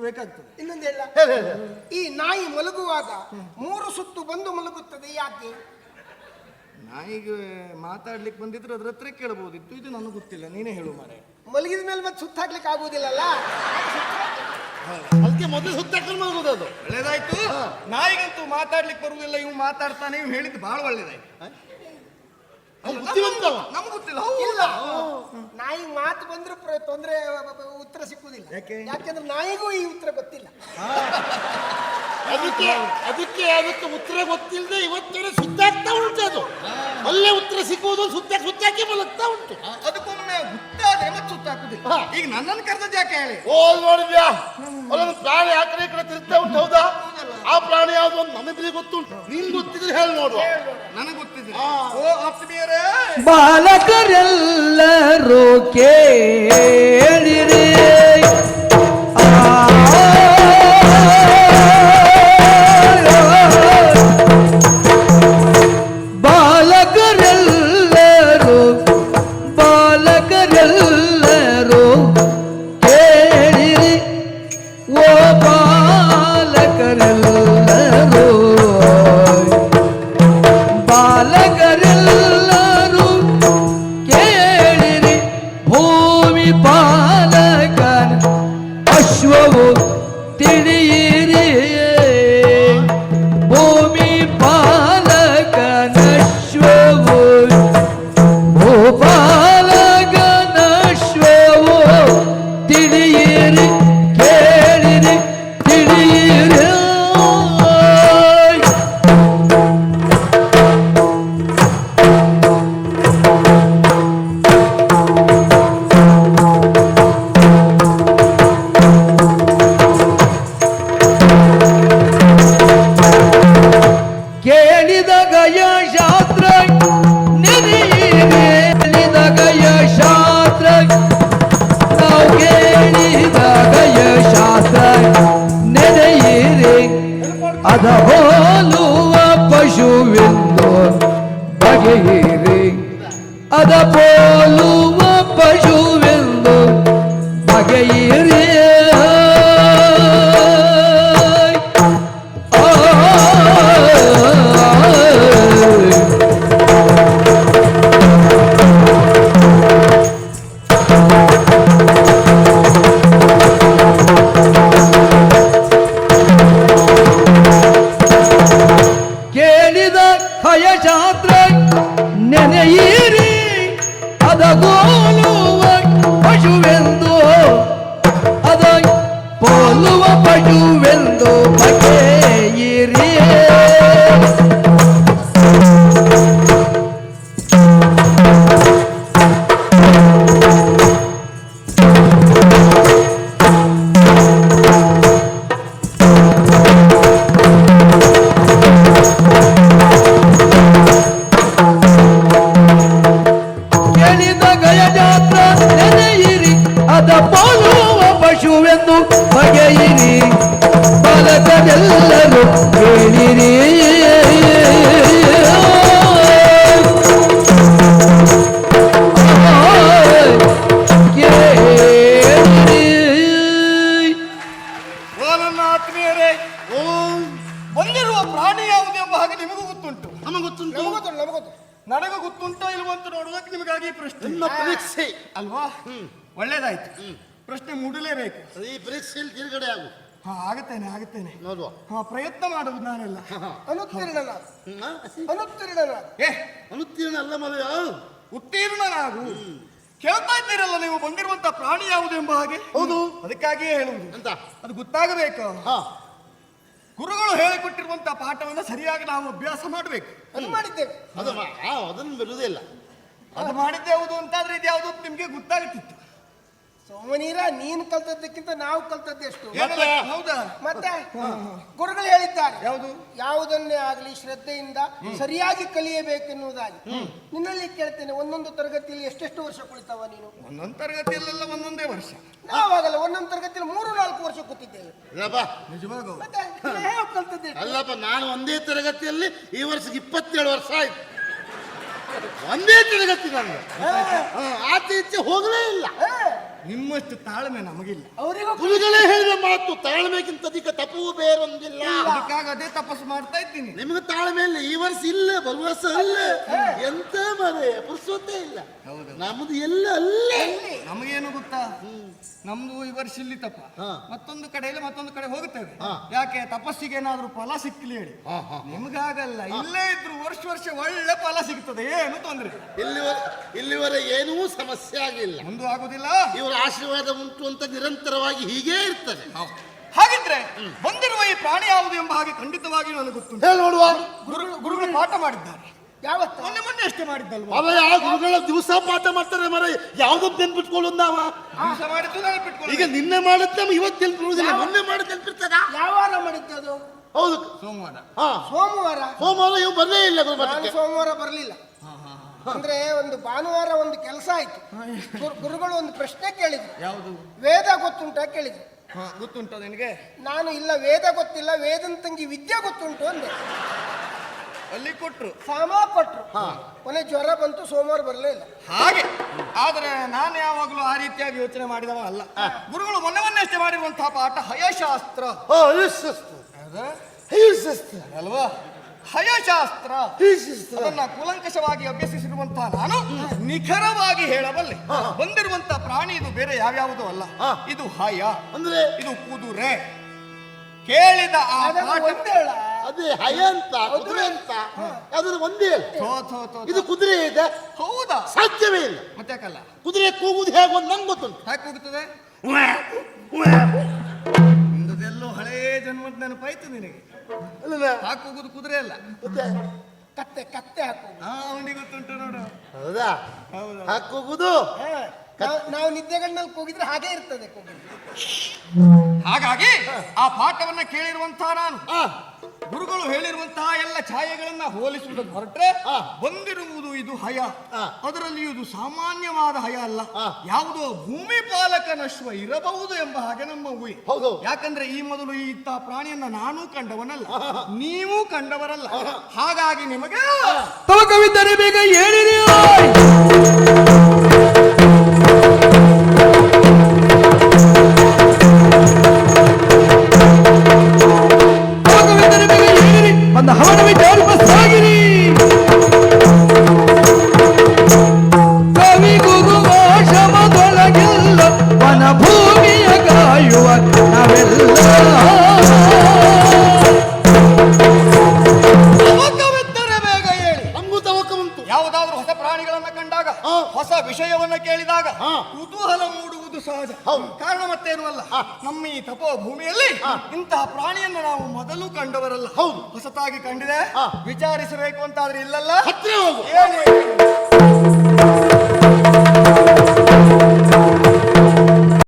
ಹುಡುಕಬೇಕಾಗ್ತದೆ ಇನ್ನೊಂದು ಹೇಳು. ಈ ನಾಯಿ ಮಲಗುವಾಗ ಮೂರು ಸುತ್ತು ಬಂದು ಮಲಗುತ್ತದೆ ಯಾಕೆ? ನಾಯಿಗೆ ಮಾತಾಡ್ಲಿಕ್ಕೆ ಬಂದಿದ್ರೆ ಅದ್ರ ಹತ್ರ ಕೇಳಬಹುದಿತ್ತು ಇದು ನನಗೆ ಗೊತ್ತಿಲ್ಲ. ನೀನೇ ಹೇಳು ಮಾರೆ. ಮಲಗಿದ ಮೇಲೆ ಮತ್ತೆ ಸುತ್ತಾಕ್ಲಿಕ್ಕೆ ಆಗುವುದಿಲ್ಲಲ್ಲ? ಅದಕ್ಕೆ ಮೊದಲು ಸುತ್ತಾಕಲು ಮಲಗೋದು ಅದು. ಒಳ್ಳೇದಾಯ್ತು. ನಾಯಿಗಂತೂ ಮಾತಾಡ್ಲಿಕ್ಕೆ ಬರುವುದಿಲ್ಲ. ಇವ್ ಮಾತಾಡ್ತಾನೆ. ಇವ್ ಹೇಳಿದ್ದು ಬಹಳ ಒಳ್ಳೇದಾಯ್ತು. ಬುದ್ಧಿವಂತವ ನಮ್ಗೆ ಗೊತ್ತಿಲ್ಲ. ಇಲ್ಲ? ನಾಯಿ ಮಾತು ಬಂದ್ರೆ ಪ್ರ- ತೊಂದ್ರೆ ಉತ್ತರ ಸಿಕ್ಕುದಿಲ್ಲ. ಯಾಕೆ? ಯಾಕೆಂದ್ರೆ ನಾಯಿಗೂ ಈ ಉತ್ತರ ಗೊತ್ತಿಲ್ಲ. ಅದಕ್ಕೆ ಅದಕ್ಕೆ ಅದಕ್ಕೆ ಉತ್ತರ ಗೊತ್ತಿಲ್ಲದೆ ಇವತ್ತೇನೆ ಸುತ್ತಾಗ್ತಾ ಉಂಟು ಅದು. ಅಲ್ಲೇ ಉತ್ತರ ಸಿಕ್ಕುವುದು ಸುತ್ತ ಸುತ್ತಾಕಿ ಮಲಗ್ತಾ ಉಂಟು. ಅದಕ್ಕೊಮ್ಮೆ ಗೊತ್ತಾದ್ರೆ ಮತ್ತೆ ಸುತ್ತಾಕುದಿಲ್ಲ ಹಾ. ಈಗ ನನ್ನನ್ನು ಕರೆದ ಯಾಕೆ ಹೇಳಿ? ಓ ನೋಡಿದ್ಯಾ? ಅಲ್ಲೊಂದು ಪ್ರಾಣಿ ಆ ಕಡೆ ಈ ಕಡೆ ಆ ಅಂತ ನಮಗೆ ಗೊತ್ತುಂಟು. ನಿನ್ ಗೊತ್ತಿದ್ರೆ ಹೇಳಿ ನೋಡುವ ನನಗೆ ಗೊತ್ತಿದೆ. ಓ ಆತ್ಮೀಯರೇ. ಬಾಲಕರೆಲ್ಲರೂ ಕೇಳಿರಿ. ಅದ ಹೋಲುವ ಪಶುವೆಂದು ಬಗೆಯಿರಿ. ಅದ ಪೋಲುವ ಪಶುವೆಂದು ಕೇಳಿದ ಹಯಶಾಸ್ತ್ರ ನೆನೆಯಿರಿ ಗೊತ್ತುಂಟು ನನಗೆ ಗೊತ್ತುಂಟೋ ಇಲ್ವೋ ಅಂತ ನೋಡುವುದಕ್ಕೆ ನಿಮಗಾಗಿ ಪ್ರಶ್ನೆ. ನಿಮ್ಮ ಪರೀಕ್ಷೆ. ಅಲ್ವಾ? ಒಳ್ಳೇದಾಯ್ತು. ಪ್ರಶ್ನೆ ಮೂಡಲೇಬೇಕು. ಈ ಪರೀಕ್ಷೆಯಲ್ಲಿ ತಿರುಗಡೆ ಆಗು. ಹಾ ಆಗುತ್ತೇನೆ ಆಗುತ್ತೇನೆ. ನೋಡುವ. ಹಾ ಪ್ರಯತ್ನ ಮಾಡುವುದು ನಾನೆಲ್ಲ. ಅನುತ್ತೀರ್ಣಲ್ಲ ಹ್ಮ್? ಅನುತ್ತೀರ್ಣನಾದ ಏ ಅನುತ್ತೀರ್ಣ ಅಲ್ಲ ಮದುವೆ. ಉತ್ತೀರ್ಣನಾಗು. ಕೇಳ್ತಾ ಇದ್ದೀರಲ್ಲ ನೀವು ಬಂದಿರುವಂತ ಪ್ರಾಣಿ ಯಾವುದು ಎಂಬ ಹಾಗೆ? ಹೌದು. ಅದಕ್ಕಾಗಿಯೇ ಹೇಳುವುದು. ಅಂತ ಅದು ಗೊತ್ತಾಗಬೇಕು. ಹಾ. ಗುರುಗಳು ಹೇಳಿಕೊಟ್ಟಿರುವಂತ ಪಾಠವನ್ನು ಸರಿಯಾಗಿ ನಾವು ಅಭ್ಯಾಸ ಮಾಡಬೇಕು. ಅದು ಮಾಡಿದ್ದೇವೆ. ಅದು ಮಾ- ಆ, ಅದನ್ನು ಅದು ಮಾಡಿದ್ದೆ ಯಾವುದು ಅಂತಾದ್ರೆ ಇದು ಯಾವುದು ನಿಮಗೆ ನಿಮ್ಗೆ ಗೊತ್ತಾಗುತ್ತಿತ್ತು ಸೋಮನೀರ ನೀನು ಕಲ್ತದ್ದಕ್ಕಿಂತ ನಾವು ಕಲ್ತದ್ದು ಎಷ್ಟು ಏನಲ್ಲ? ಹೌದಾ? ಮತ್ತೆ? ಗುರುಗಳು ಹೇಳಿದ್ದಾರೆ. ಯಾವುದು? ಯಾವುದನ್ನೇ ಆಗಲಿ ಶ್ರದ್ಧೆಯಿಂದ ಸರಿಯಾಗಿ ಕಲಿಯಬೇಕೆನ್ನುವುದಾಗಿ. ನಿನ್ನಲ್ಲಿ ಕೇಳ್ತೇನೆ ಒಂದೊಂದು ತರಗತಿಯಲ್ಲಿ ಎಷ್ಟೆಷ್ಟು ವರ್ಷ ಕುಳಿತಾವ ನೀನು? ಒಂದೊಂದು ತರಗತಿಯಲ್ಲೆಲ್ಲ ಒಂದೊಂದೇ ವರ್ಷ. ನಾವಾಗಲ್ಲ ಒಂದೊಂದು ತರಗತಿಯಲ್ಲಿ ಮೂರು ನಾಲ್ಕು ವರ್ಷ ಕೂತಿದ್ದೇವೆ. ನಿಜವಾಗೂ? ಮತ್ತೆ? ಹೇಗೆ ಕಲ್ತದ್ದೆ? ಅಲ್ಲಪ್ಪ ನಾನು ಒಂದೇ ತರಗತಿಯಲ್ಲಿ ಈ ವರ್ಷಕ್ಕೆ ಇಪ್ಪತ್ತೇಳು ವರ್ಷ ಆಯ್ತು. ಒಂದೇ ತರಗತಿ ನಾನು ಹಾ, ಆಚೆ ಈಚೆ ಹೋಗಲೇ ಇಲ್ಲ. ನಿಮ್ಮಷ್ಟು ತಾಳ್ಮೆ ನಮಗಿಲ್ಲ. ಅವರಿಗೆ ಗುರುಗಳೇ ಹೇಳಿದ ಮಾತು ತಾಳ್ಮೆಗಿಂತ ಅಧಿಕ ತಪವೂ ಬೇರೊಂದಿಲ್ಲ. ಅದಕ್ಕಾಗಿ ಅದೇ ತಪಸ್ಸು ಮಾಡ್ತಾ ಇದ್ದೀನಿ. ನಿಮಗೆ ತಾಳ್ಮೆ ಇಲ್ಲ ಈ ವರ್ಷ ಇಲ್ಲ ಬರುವ ಇಲ್ಲ. ಅಲ್ಲ ಎಂತ ಮರೆ ಪುರ್ಸೋದೇ ಇಲ್ಲ. ಹೌದು. ನಮ್ದು ಎಲ್ಲ ಅಲ್ಲೇ. ನಮಗೇನು ಗೊತ್ತಾ? ನಮ್ದು ಈ ವರ್ಷ ಇಲ್ಲಿ ತಪ್ಪ. ಮತ್ತೊಂದು ಕಡೆಯಲ್ಲಿ ಮತ್ತೊಂದು ಕಡೆ ಹೋಗುತ್ತೇವೆ. ಯಾಕೆ? ತಪಸ್ಸಿಗೆ ಏನಾದ್ರೂ ಫಲ ಸಿಕ್ಕಲಿ ಹೇಳಿ. ನಿಮ್ಗಾಗಲ್ಲ. ಇಲ್ಲೇ ಇದ್ರು ವರ್ಷ ವರ್ಷ ಒಳ್ಳೆ ಫಲ ಸಿಗ್ತದೆ. ಏನು ತೊಂದ್ರೆ ಇಲ್ಲ. ಇಲ್ಲಿವರೆ ಇಲ್ಲಿವರೆ ಏನೂ ಸಮಸ್ಯೆ ಆಗಿಲ್ಲ. ಮುಂದೆ ಆಗುದಿಲ್ಲ. ಇವರ ಆಶೀರ್ವಾದ ಉಂಟು ಅಂತ ನಿರಂತರವಾಗಿ ಹೀಗೇ ಇರ್ತದೆ. ಹಾಗಿದ್ರೆ ಬಂದಿರುವ ಈ ಪ್ರಾಣಿ ಯಾವುದು ಎಂಬ ಹಾಗೆ ಖಂಡಿತವಾಗಿ ನನಗೆ ಗೊತ್ತು ಹೇಳಿ ನೋಡುವ. ಗುರು ಗುರುಗಳು ಪಾಠ ಮಾಡಿದ್ದಾರೆ. ಯಾವತ್ತು? ಮೊನ್ನೆ ಮೊನ್ನೆ ಅಷ್ಟೇ ಮಾಡಿದ್ದಲ್ವ? ಅವ ಯಾವ ಗುರುಗಳ ದಿವಸ ಪಾಠ ಮಾಡ್ತಾರೆ ಮರ ಯಾವ್ದು ನೆನ್ಪಿಟ್ಕೊಳ್ಳೋದು ನಾವ ದಿವಸ ಮಾಡಿದ್ದು ನೆನಪಿಟ್ಕೊಳ್ಳಿ ಈಗ ನಿನ್ನೆ ಮಾಡಿದ್ ನಮ್ಗೆ ಇವತ್ತು ನೆನ್ಪಿರುವುದಿಲ್ಲ ಮೊನ್ನೆ ಮಾಡಿದ್ ನೆನ್ಪಿರ್ತದ? ಯಾವ ವಾರ ಅದು? ಹೌದು. ಸೋಮವಾರ. ಹಾ. ಸೋಮವಾರ? ಸೋಮವಾರ ಇವು ಬರಲೇ ಇಲ್ಲ ನಾನು ಸೋಮವಾರ ಬರಲಿಲ್ಲ. ಅಂದ್ರೆ ಒಂದು ಭಾನುವಾರ ಒಂದು ಕೆಲಸ ಆಯ್ತು. ಗುರು- ಗುರುಗಳು ಒಂದು ಪ್ರಶ್ನೆ ಕೇಳಿದ್ರು. ಯಾವುದು? ವೇದ ಗೊತ್ತುಂಟ ಕೇಳಿದ್ರು. ಹಾ ಗೊತ್ತುಂಟ ನಿನಗೆ? ನಾನು ಇಲ್ಲ ವೇದ ಗೊತ್ತಿಲ್ಲ ವೇದಂತಂಗಿ ವಿದ್ಯೆ ಗೊತ್ತುಂಟು ಅಂದೆ. ಅಲ್ಲಿ ಕೊಟ್ರು. ಸಾಮ ಕೊಟ್ರು. ಕೊನೆ ಜ್ವರ ಬಂತು ಸೋಮವಾರ ಬರಲೇ ಇಲ್ಲ. ಹಾಗೆ. ಆದ್ರೆ ನಾನು ಯಾವಾಗಲೂ ಆ ರೀತಿಯಾಗಿ ಯೋಚನೆ ಮಾಡಿದವ ಅಲ್ಲ. ಗುರುಗಳು ಮೊನ್ನೆ ಮೊನ್ನೆ ಅಷ್ಟೇ ಮಾಡಿರುವಂತಹ ಪಾಠ ಹಯಶಾಸ್ತ್ರ. ಅಲ್ವಾ? ಹಯಶಾಸ್ತ್ರ. ಅದನ್ನ ಕೂಲಂಕಷವಾಗಿ ಅಭ್ಯಸಿಸಿರುವಂತಹ ನಾನು ನಿಖರವಾಗಿ ಹೇಳಬಲ್ಲೆ. ಬಂದಿರುವಂತಹ ಪ್ರಾಣಿ ಇದು ಬೇರೆ ಯಾವ್ಯಾವುದೂ ಅಲ್ಲ. ಇದು ಹಯ. ಅಂದ್ರೆ? ಇದು ಕುದುರೆ. ಕೇಳಿದ ಆ ಪಾಠ ಅದೇ ಹಯ ಅಂತ ಕುದುರೆ ಅಂತ. ಅದ್ರ ಒಂದೇ ಅಲ್ಲ. ಥೋ, ಥೋ, ಥೋ, ಥೋ. ಇದು ಕುದುರೆ ಇದೆ. ಹೌದಾ? ಸಾಧ್ಯವೇ ಇಲ್ಲ. ಮತ್ತೆ ಯಾಕಲ್ಲ? ಕುದುರೆ ಕೂಗುದು ಹೇಗೆ ಅಂತ ನಂಗೆ ಗೊತ್ತುಂಟು. ಹೇಗೆ ಕೂಗುತ್ತದೆ? ಜನ್ಮದ ನೆನಪಾಯ್ತು ನಿನಗೆ? ಹಾಕೋಗುದು ಹಾಕಿ ಹೋಗುದು ಕುದುರೆ ಅಲ್ಲ. ಮತ್ತೆ? ಕತ್ತೆ ಕತ್ತೆ ಹಾಕು ಹಾ ಅವನಿಗೆ ಗೊತ್ತುಂಟು ನೋಡು. ಹೌದಾ? ಹೌದಾ. ಹಾಕೋಗುದು ನಾವು- ನಿದ್ದೆಗಣ್ಣಲ್ಲಿ ಕೂಗಿದ್ರೆ ಹಾಗೆ ಇರ್ತದೆ ಹಾಗಾಗಿ ಆ ಪಾಠವನ್ನ ಕೇಳಿರುವಂತಹ ನಾನು. ಗುರುಗಳು ಹೇಳಿರುವಂತಹ ಎಲ್ಲ ಛಾಯೆಗಳನ್ನ ಹೋಲಿಸುವುದಕ್ಕೆ ಹೊರಟ್ರೆ. ಬಂದಿರುವುದು ಇದು ಹಯ. ಅದರಲ್ಲಿ ಇದು ಸಾಮಾನ್ಯವಾದ ಹಯ ಅಲ್ಲ. ಯಾವುದೋ ಭೂಮಿ ಪಾಲಕನಶ್ವ ಇರಬಹುದು ಎಂಬ ಹಾಗೆ ನಮ್ಮ ಊಹೆ. ಹೌದು. ಯಾಕಂದ್ರೆ ಈ ಮೊದಲು ಈ ಇಂತಹ ಪ್ರಾಣಿಯನ್ನ ನಾನು ಕಂಡವನಲ್ಲ. ನೀವು ಕಂಡವರಲ್ಲ. ಹಾಗಾಗಿ ನಿಮಗೆ ತವಕವಿದ್ದರೆ ಬೇಗ ಹೇಳಿರಿ ಹೌದು. ಕಾರಣ ಮತ್ತೇನು ಅಲ್ಲ? ನಮ್ಮ ಈ ತಪೋ ಭೂಮಿಯಲ್ಲಿ ಇಂತಹ ಪ್ರಾಣಿಯನ್ನು ನಾವು ಮೊದಲು ಕಂಡವರಲ್ಲ. ಹೌದು. ಹೊಸತಾಗಿ ಕಂಡಿದೆ. ವಿಚಾರಿಸಬೇಕು ಅಂತಾದ್ರೆ ಇಲ್ಲಲ್ಲ. ಹತ್ತಿರ ಹೋಗು. ಏನು